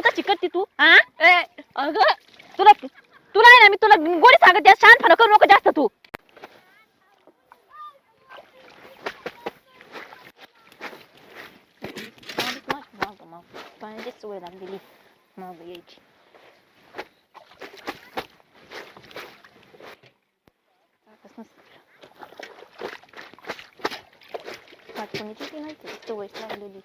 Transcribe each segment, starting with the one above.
ग तशी करते तू? हा ए, अगं तुला तुला आहे ना मी तुला गोडी सांगते शांतपणा करू नको जास्त तू. पाण्याची सोय लागलेली मग यायची. पाठवणीची ती नाही ती सवयच लागलेली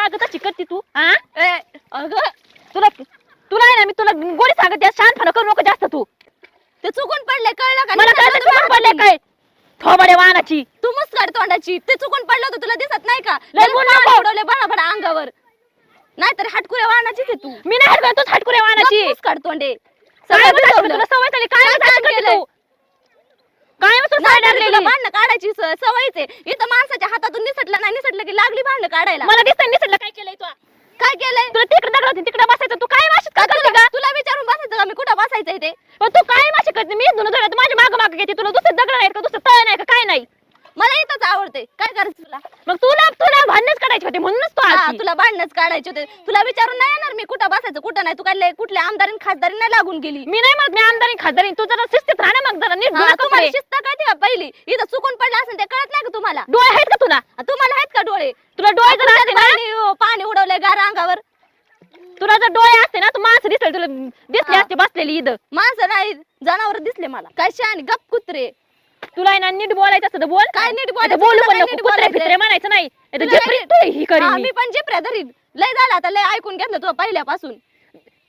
का ग तशी करते तू हा अगं तुला तुला आहे ना मी तुला गोडी सांगते शांतपणा करू नको जास्त तू. ते चुकून पडले कळलं का? मला पडले काय? थोबडे वाहनाची तू मस्त काढ तोंडाची. ते चुकून पडलं होतं तुला दिसत नाही का. उडवले बडा बडा अंगावर. नाहीतर हाटकुऱ्या वाहनाचीच आहे तू. मी नाही हटकत तूच हटकुरे वाहनाची तोंडे. सवय झाली काय काय? तू काय नाही लागलेली भांडणं काढायची स- सवयच आहे. इथं माणसाच्या हातातून निसटलं नाही निसटलं की लागली भांडणं काढायला. मला दिसतंय निसटलं. काय केलंय तू? काय केलंय? तुला तिकडे दगड होती तिकडे बसायचं. तू काय माशी का करते तुला का तुला विचारून बसायचं का? मी कुठं बसायचं ते पण तू काय माशी करते मी दोन दगड माझ्या माग माग घेते. तुला दुसरे दगड आहेत का? दुसरं तळ नाही का? काय नाही? मला इथंच आवडते. काय करायचं तुला? मग तुला तुला भांडणच काढायचे होते म्हणूनच तू हा, आलती. तुला भांडणच काढायचे होते. तुला विचारून नाही येणार मी कुठं बसायचं कुठं नाही. तू काय लय- कुठल्या आमदारीन खासदारी नाही लागून गेली. मी नाही म्हणत मी आमदारी खासदारी तू जरा शिस्तीत राहा ना मग जरा नीट हा, तुम्हाला. शिस्त कळते का पहिली? इथं चुकून पडलं असेल ते कळत नाही का तुम्हाला? डोळे आहेत का तुला? आ, तुम्हाला आहेत का डोळे? तुला डोळे जर असते ना? पाणी अ, पाणी उडवलंय गारा अंगावर. तुला जर डोळे असते ना तू माणसं दिसले तुला दिसली हा. असते बसलेली इथं. माणसं नाही जनावर दिसले मला. काय शान गप कुत्रे तुला आहे ना नीट बोलायचं असतं तर बोल. काय नीट बोलायचं? बोलू तुला पण काय नको नीट कुत्रे बोलायचं? फित्रे म्हणायचं नाही. नाहीतर तुला जे काय- तू ही करीन. मी. मी पण जिप्र्या धरीन लय झालं आता लय ऐकून घेतलं तुला पहिल्यापासून.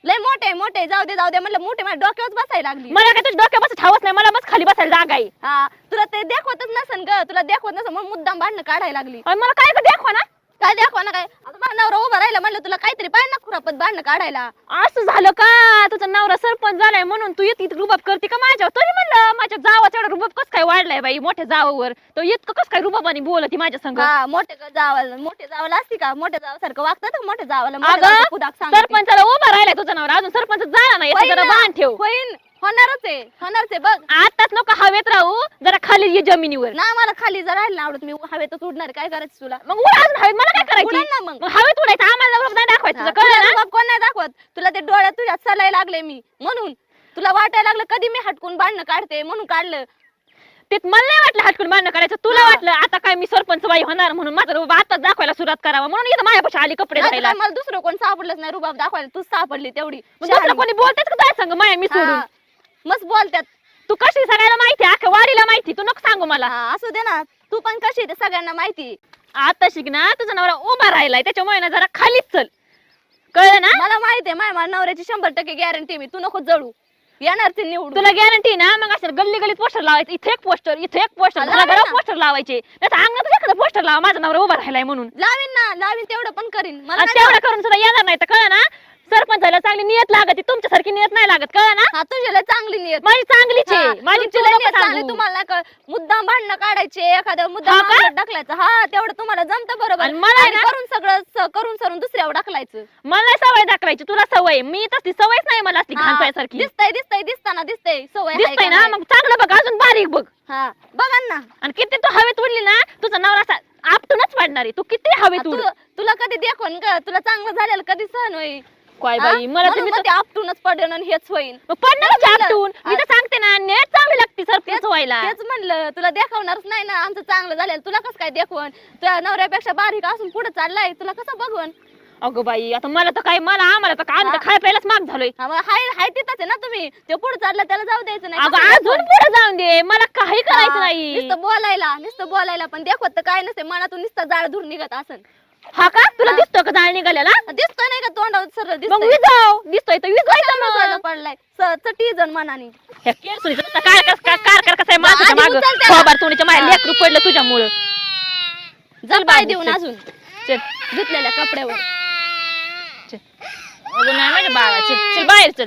लय मोठे मोठे जाऊ दे जाऊ दे. म्हणलं मोठे माझ्या डोक्यावर बसायला लागली. मला काय तुझ्या बस ठावच नाही मला बस खाली बसायला जागा आहे. हा तुला ते दाखवतच नसन ग. तुला दाखवत नसन म्हणून मुद्दाम भांडणं काढायला लागली. आणि मला काय दाखवा ना? काय दाखवा ना काय? आता माझा नवरा उभा राहिला म्हणलं तुला काहीतरी पाहिजे ना खुरापत भांडणं काढायला. असं झालं का? तुझा नवरा सरपंच झालाय म्हणून तू इतकी रुबाब करते का माझ्यावर? तरी माझ्या जावाचा रुबाब कस काय वाढलाय बाई मोठ्या जावावर? तो इतकं कस काय रुबाबाने बोलती माझ्या संग? हा मोठे जावाला मोठे जावाला असते का? मोठ्या जावासारखं वागतात का मोठ्या जावाला. मोठ्या अगं, जावाचा पुदाक सांगते. सरपंचाला उभा राहिलाय तुझा अजून सरपंच झाला नाही याचं होईन जरा ना, भान ठेव. होईन होणारच आहे होणारच आहे बघ. आताच नको हवेत राहू जरा खाली ये जमिनीवर. ना मला खाली जर राहिलं आवडत मी हवेतच उडणार. काय करायचं तुला? मग उड अजून हवेत मला काय करायची? ना मग. मग हवेत उडायचं आम्हाला रुबाब नाही दाखवायचं हा, तुझं कळलं ना? कोण नाही दाखवत? तुला ते डोळ्यात तुझ्या सलाय लागले मी म्हणून. तुला वाटायला लागलं कधी मी हटकून भांडणं काढते म्हणून काढलं? ते मला नाही वाटलं हटकून भांडणं करायचं तुला. वाटलं आता काय मी सरपंच बाई होणार म्हणून माझं रुबाब आताच दाखवायला सुरुवात करावा म्हणून इथं माझ्यापाशी आली कपडे काय मला दुसरं कोण सापडलंच नाही रुबाब दाखवायला. तूच सापडली तेवढी. मग दुसरं शहाणी. कोणी बोलतेच का तुझ्या संग? माया मी सोडून. मस्त बोलत्यात. तू कशी सगळ्याला माहिती अख्ख्या वाडीला माहिती तू नको सांगू मला. हा, असू दे ना. तू पण कशी आहे ते सगळ्यांना माहिती आता शिक ना तुझा नवरा उभा राहिलाय. त्याच्यामुळे ना जरा खालीच चल. कळलं ना? मला माहिती आहे माझ्या नवऱ्याची शंभर टक्के गॅरंटी मी. तू नको जळू. येणार ते निवडून. तुला गॅरंटी ना मग असं गल्ली गलीत पोस्टर लावायचं इथे एक पोस्टर इथे एक पोस्टर मला लावेन घरात. पोस्टर लावायचे. नाही अंगात एखादं पोस्टर लावा माझा नवरा उभा राहिलाय म्हणून. लावीन ना लावीन तेवढं पण करीन. मला आणि नाही तेवढं करून सुद्धा येणार नाही तर कळलं ना? सरपंचाला चांगली नियत लागत. तुमच्यासारखी नियत नाही लागत कळलं ना? हा तुझ्याला चांगली नियत. माझी चांगलीच आहे. माझी नको चांगली सांगू. तुम्हाला कळ- मुद्दाम भांडणं काढायचे एखाद्या मुद्दाम हा का? अंगावर ढकलायचं. हा तेवढं तुम्हाला जमतं बरोबर. आणि मला आणि ना- करून सगळं स- करून सरून दुसऱ्यावर ढकलायचं. मला नाही सवय दाखवायची तुला सवय आहे. मी तसली सवयच नाही मला असली हा, घालपायसारखी दिसतंय दिसतंय दिसताना दिसतंय. सवय आहे दिसतंय का ना? नाही? मग चांगलं बघ अजून बारीक बघ. हा बघा ना. आणि किती तू हवेत उडली ना तुझा नवरा असा आपटूनच पडणार आहे. तू किती हवेत उड तुला कधी देखून ग? तुला चांगलं झालेलं कधी सहन होईल काय? बाई मला तुम्ही मग ते आपटूनच पडेन आणि हेच होईल पडणारच. आपटून. मी तर सांगते ना नेट चांगली लागते सरपंच व्हायला तेच म्हणलं तुला दाखवणारच नाही ना आमचं चांगलं झालेलं तुला कसं काय देखवण? तुझ्या नवऱ्यापेक्षा बारीक असून पुढे चाललाय तुला कसं बघवण? अगं बाई आता मला तर काय मला आम्हाला तर काय तर. खाय प्यायलाच माग झालोय. हाय हाय तिथंच आहे ना तुम्ही. ते पुढे चाललं त्याला जाऊ द्यायचं नाही. अगं अजून? पुढे जाऊन दे. मला काही करायचं नाही. नुसतं बोलायला नुसतं बोलायला पण देखवत तर काय नसते मनातून नुसतं जाळ धूर निघत असन. हा का? तुला. दिसतो का जाळ निघालेला दिसतोय नाही का तोंडावर सरळ मग दिसतोय विजाव दिसतोय तर विजायचं दिसायला मग. पडलाय? चटी जण मनाने. ह्या केळसुनीचं नुसतं कार कर कार कार कर कसं आहे माणसाच्या आधी मागं. उचल त्याला. खोबार तोंडीच्या माझ्या. लेकरू पडलं तुझ्यामुळं. जर पाय बाबू, देऊन चल. अजून. चल. धुतलेल्या कपड्यावर. चल. अगं नाही माझ्या बाळा चल चल बाहेर चल.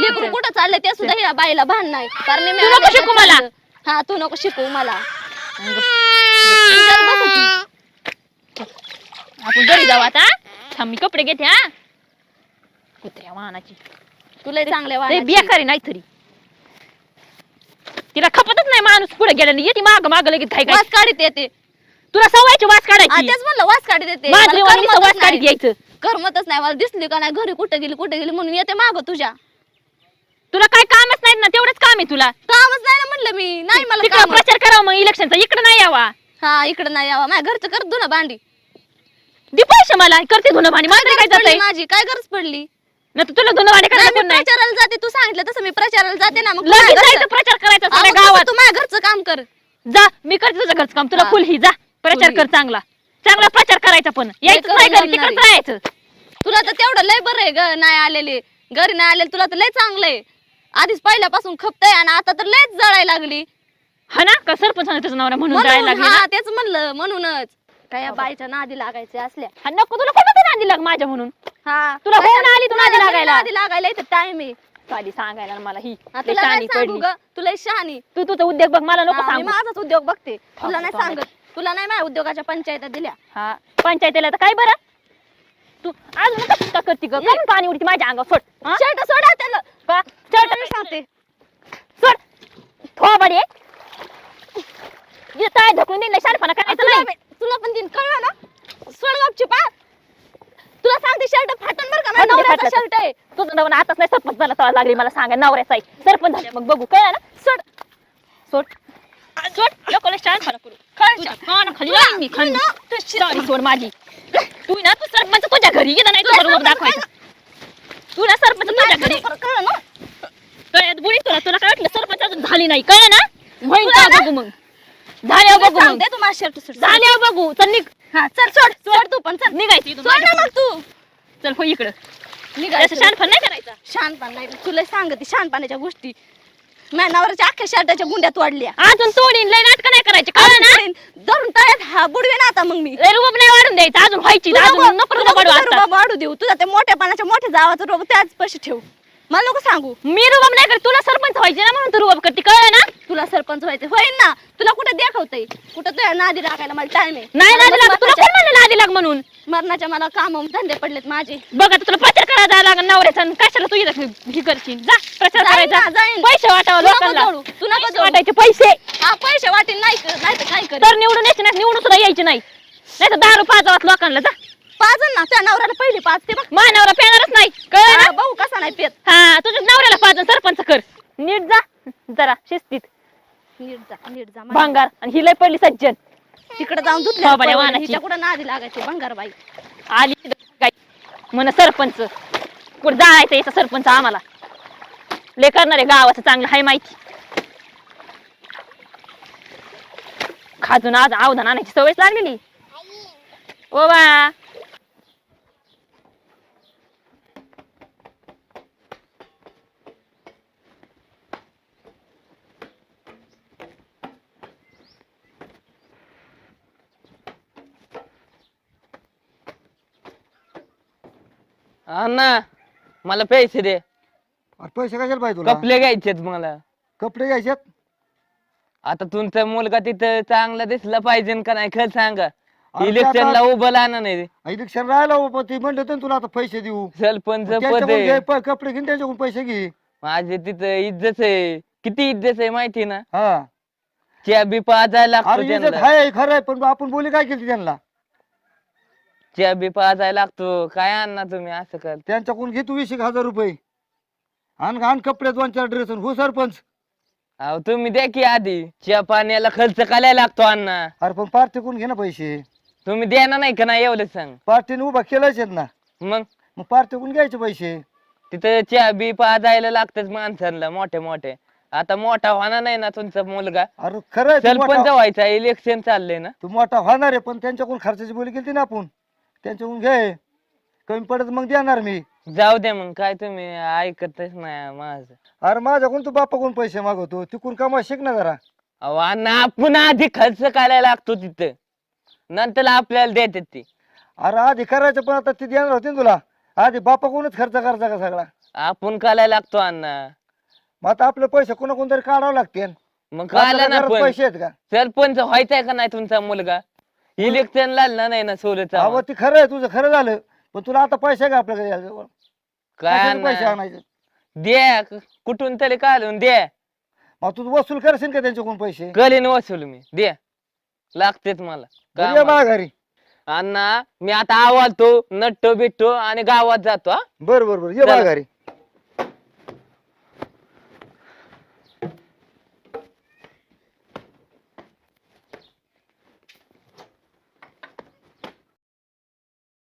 लेकरू कुठं चाललंय? ते सुद्धा ह्या बाईला भान नाही. कारण मी नको शिकू मला. हा तू नको शिकू मला. आपण घरी जाऊ आता. थांब मी कपडे घेते हा. कुत्र्या वाहनाची. तुला चांगले ते वाढ बेकारी नाही तरी. तिला खपतच नाही माणूस पुढे गेला येते माग माग लगेच काय वास काढीत येते. तुला सवयची वास काढायची. तेच म्हणलं वास काढीत येते. माझी वास काढीत. यायचं. करमतच नाही. मला दिसली का नाही? घरी कुठे गेली कुठे गेली म्हणून येते माग तुझ्या. तुला काय कामच नाही ना तेवढंच काम आहे तुला. कामच नाही ना म्हणलं मी. नाही मला तिकडे काम प्रचार करावा मग इलेक्शनचा इकडे नाही यावा. हा इकडे नाही यावा. माझ्या घरचं कर ना भांडी. दे पैसे मला. करते धुणं भांडी. मला काय गरज पडली जातंय? माझी? काय गरज पडली? नाही तर तुला धुणं भांडी नाही, करायला मी कोण नाही? प्रचाराला जाते. तू सांगितलं तसं मी प्रचाराला जाते ना. मग तू लगेच माझ्या जायचं घरचं- प्रचार करायचा सगळ्या मग गावात. तू माझ्या घरचं काम कर. जा मी करते तुझं घरचं काम. तुला हा. फुल ही जा. प्रचार फुल कर ही. चांगला. चांगला प्रचार करायचा पण. यायचं करून नाही घरी तिकडे जायचं तुला तर तेवढं लय बरं आहे ग नाही आलेले. घरी नाही आलेले तुला तर लय चांगलं आहे. आधीच पहिल्यापासून खपतय आणि आता तर लयच जळायला लागली. हा ना? का सरपंच तुझं नवरा म्हणून जायला म्हणून लागली हा ना? तेच म्हणलं म्हणूनच. काय या बाईच्या नादी लागायचे असल्या? हा, नको तुला कोणतं नादी लाग माझ्या म्हणून? हा. तुला होऊन आली तू नादी लागायला? नादी लागायला इथं टाइम आहे. साधी सांगायला ना मला ही तुला नाही शहाणी सांगू पडली ग. तुला शहाणी. तू तुझा उद्योग बघ मला नको हा, मी सांगू. माझाच उद्योग बघते. तुला नाही थांब, सांगत. तुला नाही माझ्या उद्योगाच्या पंचायत दिल्या. हा पंचायतीला तर काय बरं? तू अजून का का करते ग. का पाणी उडती माझ्या अंगावर. सोड. हा? शर्ट सोडा त्याला मी सांगते सोड. थो बडे ये काय ढकलून दिलं? शानपणा करायचं नाही. तुला पण दिन कळलं ना? सोड गपची पा तुला सांगते शर्ट फाटन बरं का? माझ्या नवऱ्याचा. शर्ट आहे. तुझं नवरा आताच नाही सरपंच झाला तेव्हा लागली. मला सांगा नवऱ्याचा आहे. सरपंच झाले मग बघू. कळलं ना? सोड. सोड. सोड. लोकांना शानपणा करू? कानाखाली लावीन मी खाली. Sorry, सोड माझी. तू ना तू सरपंच तुझ्या घरी गेला नाही तुझा रूप दाखवायचा. तू ना सरपंच तुझ्या घरी. कळलं ना? कळत बुडी तुला तुला काय वाटलं सरपंच अजून झाली नाही. कळ ना? का ना- बघू मग? तुला बघू मग. सांगते तू माझा शर्ट सोड झाल्यावर बघू. चल निघ. हा चल सोड सोड तू पण चल. निघायचं इथून सोड ना मग तू. चल हो इकडं. निघायचं शानपण नाही करायचा? शानपान नाही. तुला सांगते शानपाण्याच्या गोष्टी. माझ्या नवऱ्याच्या अख्ख्या शर्टाच्या गुंड्या तोडल्या अजून तोडीन लय नाटक नाही करायचे. कळ ना? धरून तळ्यात हा बुडवे ना आता मग मी. लय रुबाब नाही वाढून द्यायचं. अजून व्हायची तू अजून नको- तू. रुबाब वाढू देऊ. तुझा ते मोठ्या पानाच्या मोठ्या जावाचं रोग त्याच पैसे ठेव. मला नको सांगू. मी रुबाब नाही करत. तुला सरपंच व्हायचे ना म्हणून तू रुबाब करते. कळ ना? तुला सरपंच व्हायचं. होईल ना? तुला कुठे दाखवतंय? कुठं तुझ्या नादी राखायला मला टाइम आहे? नाही नादी लाग तुला कोण म्हणलं नादी लाग म्हणून? मरणाच्या मला काम धंदे पडलेत माझे. बघ आता तुला प्रचार करायला जायला लागेल नवऱ्याचा आणि कशाला तू इथं हे करशील? जा प्रचार जाईन करायचा ना, जाईन. पैसे वाटावं नको लोकांना. जोडू, तू नको पैसे जोडू. वाटायचे पैसे. हा पैसे वाटेल नाही कर- नाही तर काय कर तर निवडून यायचे नाही निवडून सुद्धा यायचे नाही. नाही तर दारू पाजावात लोकांना. जा. पाच ना त्या नवऱ्याला पहिली पाच ते बघ मानवरा पेणारच नाही कळ ना? हा, भाऊ कसा नाही पेत. हा तुझ्या नवऱ्याला पाच आणि सरपंच कर. नीट जा जरा शिस्तीत. नीट जा नीट जा भांगार आणि ही लय पडली सज्जन. तिकडे जाऊन धुतल्या वाहनाची. हिच्या कुठं नादी लागायचे भंगारबाई. आली तिथं काय म्हण सरपंच कुठं जायचं याचा सरपंच आम्हाला? ले करणार आहे गावाचं चांगलं हाय माहिती. खाजून आज अवधान आणायची सवयच लागलेली. ओ बा. अण्णा मला पैसे दे. अरे पैसे कशाला पाहिजे तुला? कपडे घ्यायचेत मला. कपडे घ्यायच्यात आता तुमचा मुलगा तिथं चांगला दिसला पाहिजे का नाही खरं सांगा. अरे इलेक्शनला आता- उभं राहणार नाही. इलेक्शन राहिला बाबा ते म्हणलं होतं ना तुला आता पैसे देऊ. सरपंच पद त्यांच्याकडून आहे. घे, प- कपडे घेऊन त्यांच्याकडून पैसे घे. माझे तिथं इज्जत आहे. किती इज्जत आहे माहिती ना? हा. च्या बी पाजायला लागतो अरे इज्जत त्यांना. आहे खरं आहे पण आपण बोली काय केली त्यांना? च्या बी पाजायला लागतो. काय आणणार तुम्ही असं कर. त्यांच्याकडून घे तू वीस एक हजार रुपये. आण आण कपडे दोन चार ड्रेस हो सरपंच. अहो तुम्ही द्या की आधी. च्या पाण्याला खर्च करायला लागतो अण्णा. अरे पण पार्टीकडून घे ना पैसे. तुम्ही देणार नाही का नाही एवढं सांग. पार्टीने उभा आहेत ना. मग? मग पार्टीकडून घ्यायचे पैसे. तिथं च्या बी पाजायला लागतच माणसांना मोठे मोठे. आता मोठा होणार नाही ना तुमचा मुलगा. अरे खरं सरपंच व्हायचा इलेक्शन चाललंय ना. तू मोठा होणार आहे पण त्यांच्याकडून खर्चाची बोली केली ना आपण. त्यांच्याकडून घे. कमी पडत मग देणार मी. जाऊ दे मग काय तुम्ही ऐकतच नाही माझं. अरे माझ्याकडून तू बापाकडून पैसे मागवतो तिकडून कमा शिक ना जरा. अहो अण्णा आपण आधी खर्च करायला लागतो तिथं. नंतर आपल्याला देतात ते. अरे आधी करायचं पण आता ते देणार होते ना तुला. आधी बापाकडूनच खर्च करायचा का सगळा? आपण करायला लागतो अण्णा. मग आता आपले पैसे कोणा कोणतरी काढावं लागते मग कळलं ना पण. पैसे आहेत का? सरपंच व्हायचाय का नाही तुमचा मुलगा? इलेक्शन लागला नाही ना सोलचा अहो ते खरं आहे तुझं खरं झालं. पण तुला आता पैसे का आपल्याकडे? काय कशाचे पैसे? आणायचे? द्या कुठून तरी काढून द्या. मग तू वसूल करशील का त्यांच्याकडून पैसे? कलीन वसूल मी. दे लागतेच मला. ये कामाला. घरी. अण्णा मी आता आवडतो नटतो बिटतो आणि गावात जातो हा. बर बर बर. ये बा चला. घरी.